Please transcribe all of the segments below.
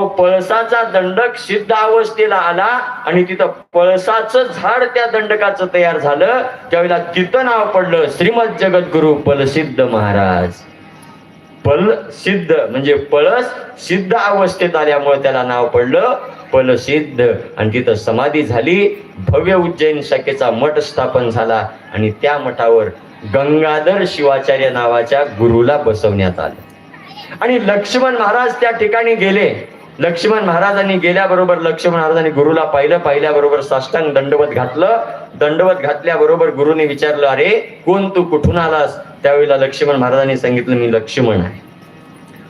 अहो पळसाचा दंडक सिद्ध अवस्थेला आला आणि तिथं पळसाचं झाड त्या दंडकाचं तयार झालं. त्यावेळेला तिथं नाव पडलं श्रीमद जगद्गुरु पलसिद्ध महाराज. पल सिद्ध म्हणजे पळस सिद्ध अवस्थेत आल्यामुळे त्याला नाव पडलं पलसिद्ध. आणि तिथं समाधी झाली. भव्य उज्जैन शाखेचा मठ स्थापन झाला आणि त्या मठावर गंगाधर शिवाचार्य नावाच्या गुरुला बसवण्यात आलं. आणि लक्ष्मण महाराज त्या ठिकाणी गेले. लक्ष्मण महाराजांनी गेल्याबरोबर लक्ष्मण महाराजांनी गुरुला पाहिलं पाहिल्याबरोबर साष्टांग दंडवत घातलं. दंडवत घातल्याबरोबर गुरुने विचारलं अरे कोण तू? कुठून आलास? त्यावेळेला लक्ष्मण महाराजांनी सांगितलं मी लक्ष्मण आहे.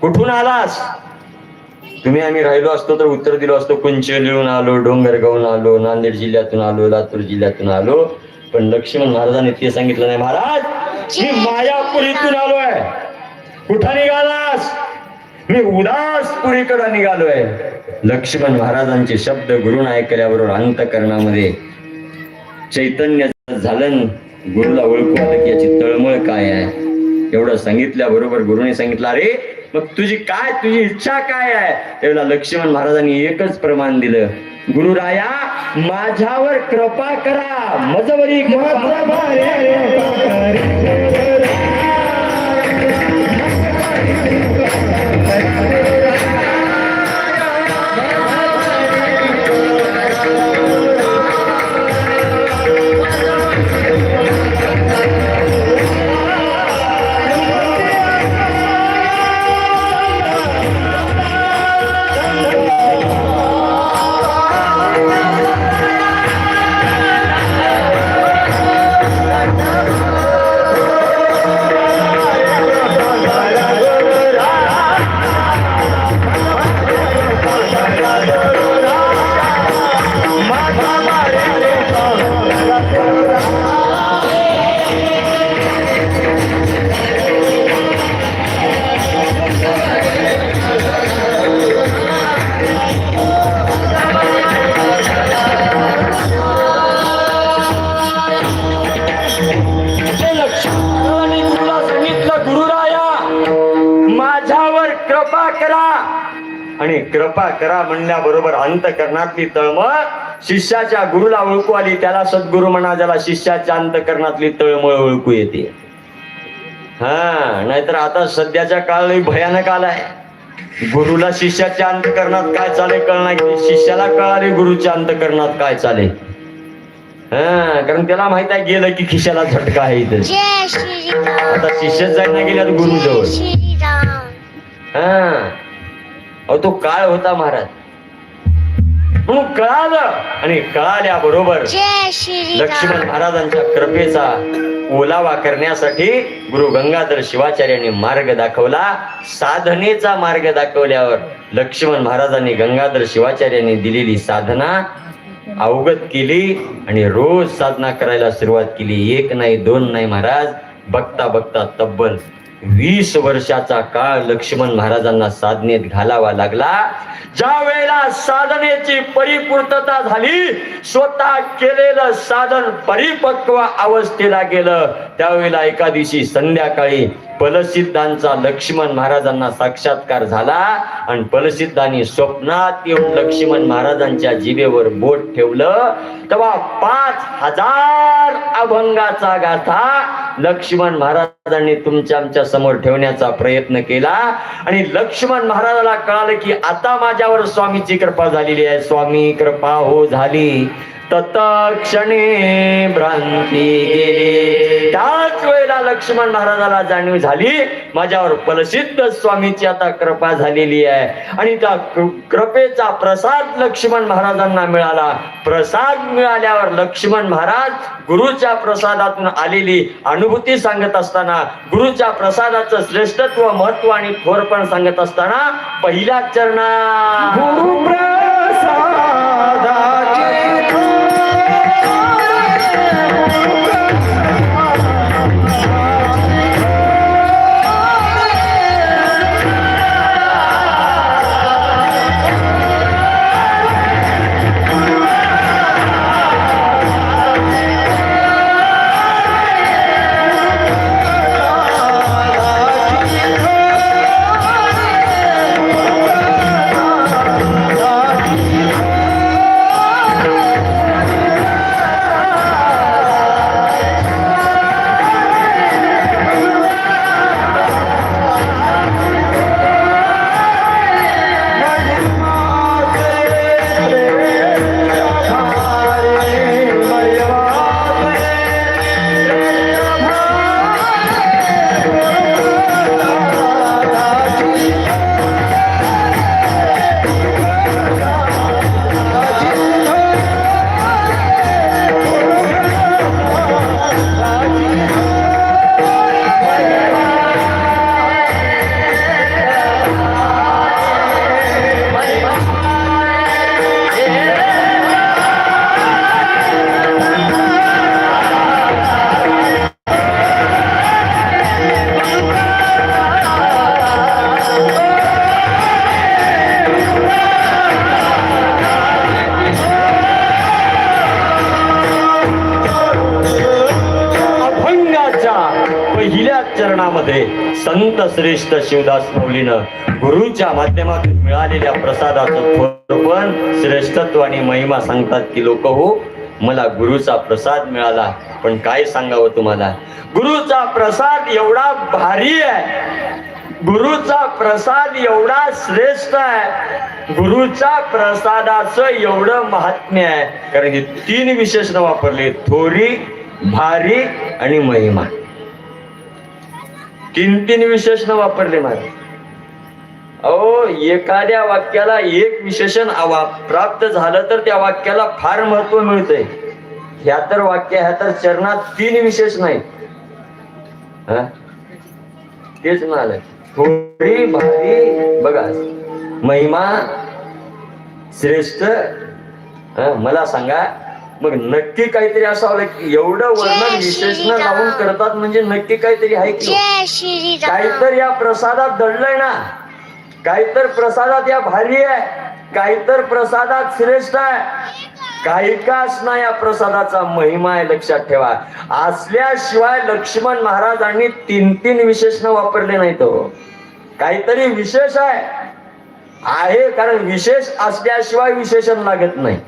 कुठून आलास? तुम्ही आम्ही राहिलो असतो तर उत्तर दिलो असतो. कुंचलीहून आलो डोंगरगावून आलो नांदेड जिल्ह्यातून आलो लातूर जिल्ह्यातून आलो. पण लक्ष्मण महाराजांनी ते सांगितलं नाही महाराज मी मायापुरीतून आलोय. कुठं निघालास? मी उदासपुरीकडे निघालोय? लक्ष्मण महाराजांचे शब्द गुरुन ऐकल्याबरोबर अंतकरणामध्ये चैतन्य झालं गुरुला ओळखू आलं की याची तळमळ काय आहे? एवढं सांगितल्याबरोबर गुरुने सांगितलं अरे मग तुझी काय तुझी इच्छा काय आहे? त्यावेळेला लक्ष्मण महाराजांनी एकच प्रमाण दिलं गुरुराया माझ्यावर कृपा करा मजवरी करा म्हणल्याबरोबर अंतकरणातली तळमळ. शिष्याच्या गुरुला ओळखू आली त्याला सद्गुरु म्हणा ज्याला शिष्याच्या अंतकरणातली तळमळ ओळखू येते. हा नाहीतर आता सध्याच्या काळ भयानक आलाय. गुरुला शिष्याच्या अंतकरणात काय चाले कळणार की शिष्याला कळाले गुरुच्या अंतकरणात काय चाले हा कारण त्याला माहीत आहे गेलं की खिशाला झटका आहे इथं. आता शिष्यच जायला गेल्यात गुरुजवळ. हा. अहो तो काळ होता महाराज. म्हणून कळालं आणि कळाल्या बरोबर जय लक्ष्मण महाराजांच्या कृपेचा ओलावा करण्यासाठी गुरु गंगाधर शिवाचार्यांनी मार्ग दाखवला. साधनेचा मार्ग दाखवल्यावर लक्ष्मण महाराजांनी गंगाधर शिवाचार्यांनी दिलेली साधना अवगत केली आणि रोज साधना करायला सुरुवात केली. एक नाही दोन नाही महाराज. बघता बघता तब्बल वीस वर्षाचा काळ लक्ष्मण महाराजांना साधनेत घालावा लागला. ज्या वेळेला साधनेची परिपूर्तता झाली स्वतः केलेलं साधन परिपक्व अवस्थेला गेलं. त्यावेळेला एका दिवशी संध्याकाळी पलसिद्धांचा लक्ष्मण महाराजांना साक्षात्कार झाला आणि पलसिद्धांनी स्वप्नात येऊन लक्ष्मण महाराजांच्या जिभेवर बोट ठेवलं. तेव्हा पाच हजार अभंगाचा गाथा लक्ष्मण महाराज तुमच्या आमच्यासमोर ठेवण्याचा प्रयत्न केला. आणि लक्ष्मण महाराजाला कळालं की आता माझ्यावर स्वामीची कृपा झालेली आहे. स्वामी कृपा हो झाली. तत्क्षणे भ्रांती गेली. त्याच वेळेला लक्ष्मण महाराजाला जाणीव झाली. माझ्यावर फलसिद्ध स्वामीची आता कृपा झालेली आहे. आणि त्या कृपेचा प्रसाद लक्ष्मण महाराजांना मिळाला. प्रसाद मिळाल्यावर लक्ष्मण महाराज गुरुच्या प्रसादातून आलेली अनुभूती सांगत असताना गुरुच्या प्रसादाचं श्रेष्ठत्व महत्त्व आणि थोरपण सांगत असताना पहिल्या चरणा संत श्रेष्ठ शिवदास मौलीनं गुरुच्या माध्यमातून मिळालेल्या प्रसादाचं पण श्रेष्ठत्व आणि महिमा सांगतात की लोक हो मला गुरुचा प्रसाद मिळाला. पण काय सांगावं तुम्हाला? गुरुचा प्रसाद एवढा भारी आहे. गुरुचा प्रसाद एवढा श्रेष्ठ आहे. गुरुच्या प्रसादाचं एवढं महात्म्य आहे. कारण की तीन विशेषण वापरले थोरी भारी आणि महिमा. तीन तीन विशेषण वापरले महाराज अहो एखाद्या वाक्याला एक विशेषण प्राप्त झालं तर त्या वाक्याला फार महत्त्व मिळतंय. ह्या तर वाक्य ह्या तर चरणात तीन विशेष नाही तेच म्हणाल. थोडी भारी बघा. महिमा श्रेष्ठ हा, मला सांगा मग नक्की काहीतरी असावं की एवढं वर्णन विशेषण. लावून करतात म्हणजे नक्की काहीतरी आहे की काहीतर या प्रसादात दडलंय ना. काहीतर प्रसादात या भारी आहे. काहीतर प्रसादात श्रेष्ठ आहे. काही का असणार या प्रसादाचा महिमा आहे लक्षात ठेवा. असल्याशिवाय लक्ष्मण महाराजांनी तीन तीन विशेषण वापरले नाही तो काहीतरी विशेष आहे. आहे कारण विशेष असल्याशिवाय विशेषण लागत नाही.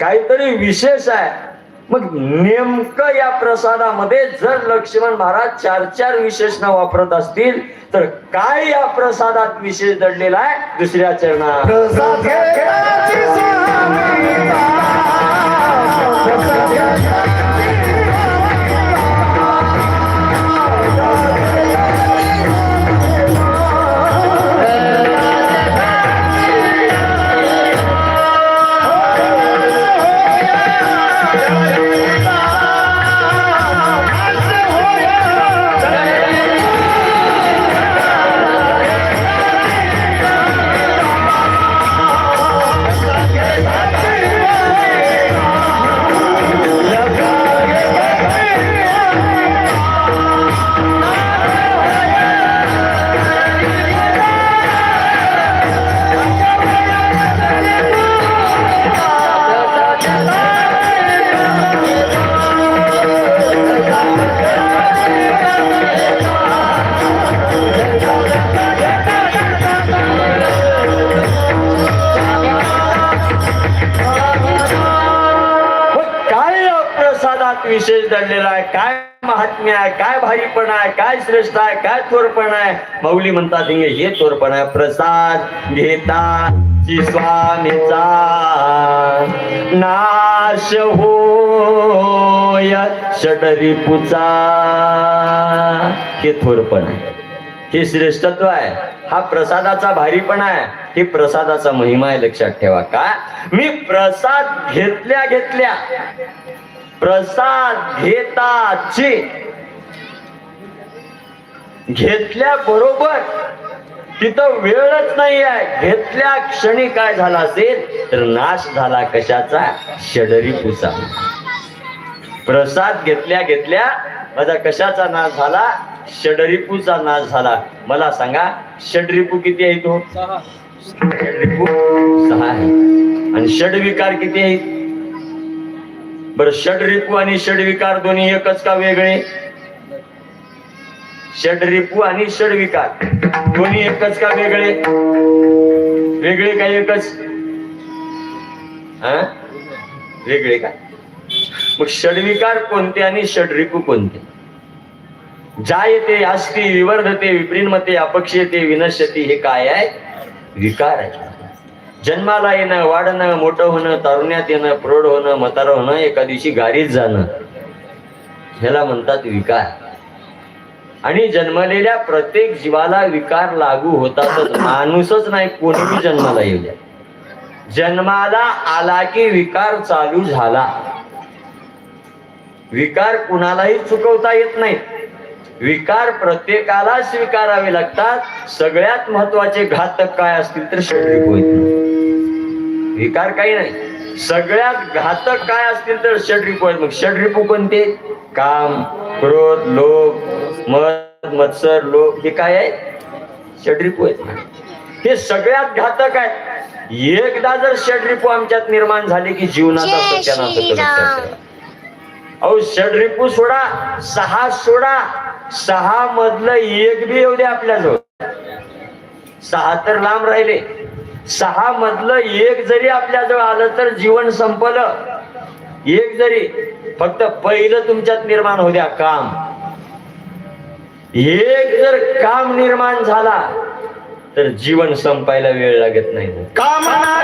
काहीतरी विशेष आहे. मग नेमकं या प्रसादामध्ये जर लक्ष्मण महाराज चार चार विशेषण वापरत असतील तर काय या प्रसादात विशेष दडलेला आहे? दुसऱ्या चरणात. प्रसादात दडलेला आहे. काय महात्म्य आहे काय भारीपण आहे काय श्रेष्ठ आहे काय थोरपण आहे? माऊली म्हणतात हे थोरपण आहे प्रसाद घेता स्वामीचा नाश होय. षडरिपुचा हे थोरपण आहे. हे श्रेष्ठत्व आहे. हा प्रसादाचा भारीपणा आहे. हे प्रसादाचा महिमा आहे लक्षात ठेवा. का? मी प्रसाद घेतल्या घेतल्या प्रसाद घेताची. घेतल्या बरोबर तिथं वेळच नाही आहे घेतल्या क्षणी काय झाला असेल तर नाश झाला कशाचा? षडरी पुसा प्रसाद घेतल्या घेतल्या माझा कशाचा नाश झाला? षडरिपूचा नाश झाला. मला सांगा षडरिपू किती आहे तो षडरिपू सहा आहे. आणि षडविकार किती आहेत बर षडरिपू आणि षडविकार दोन्ही एकच का वेगळे? षडरिपू आणि षडविकार दोन्ही एकच का वेगळे? वेगळे का एकच? हा? वेगळे का? मग षडविकार कोणते आणि षडरिपू कोणते? जायते अस्ति विवर्धते विप्रीणमते अपक्षयते विनश्यती हे काय आहे? विकार आहे. जन्माला येणं वाढणं मोठं होणं तारुण्यात येणं प्रौढ होणं म्हातारं होणं एका दिवशी गारीच जाणं. ह्याला म्हणतात विकार. आणि जन्मलेल्या प्रत्येक जीवाला विकार लागू होतातच. माणूसच नाही कोणीही जन्माला येऊ द्या. जन्माला आला की विकार चालू झाला. विकार कुणालाही चुकवता येत नाही. विकार प्रत्येकाला स्वीकारावे लागतात. सगळ्यात महत्त्वाचे घातक काय असतील तर शरीर होईल विकार काही नाही. सगळ्यात घातक काय असतील तर षड्रिपू आहेत मग षड्रिपू कोणते? काम क्रोध लोभ मद मत्सर लोभ हे काय आहे? षड्रिपू आहेत. हे सगळ्यात घातक आहे. एकदा जर षड्रिपू आमच्यात निर्माण झाले की जीवनाचा सत्यानाश. अहो षडरिपू सोडा सहा सोडा. सहा मधलं एक बी येऊ दे आपल्याजवळ. सहा तर लांब राहिले. सहा मधलं एक जरी आपल्याजवळ आलं तर जीवन संपलं. एक जरी फक्त पहिलं तुमच्यात निर्माण होऊ द्या काम. एक जर काम निर्माण झाला तर जीवन संपायला वेळ लागत नाही. कामना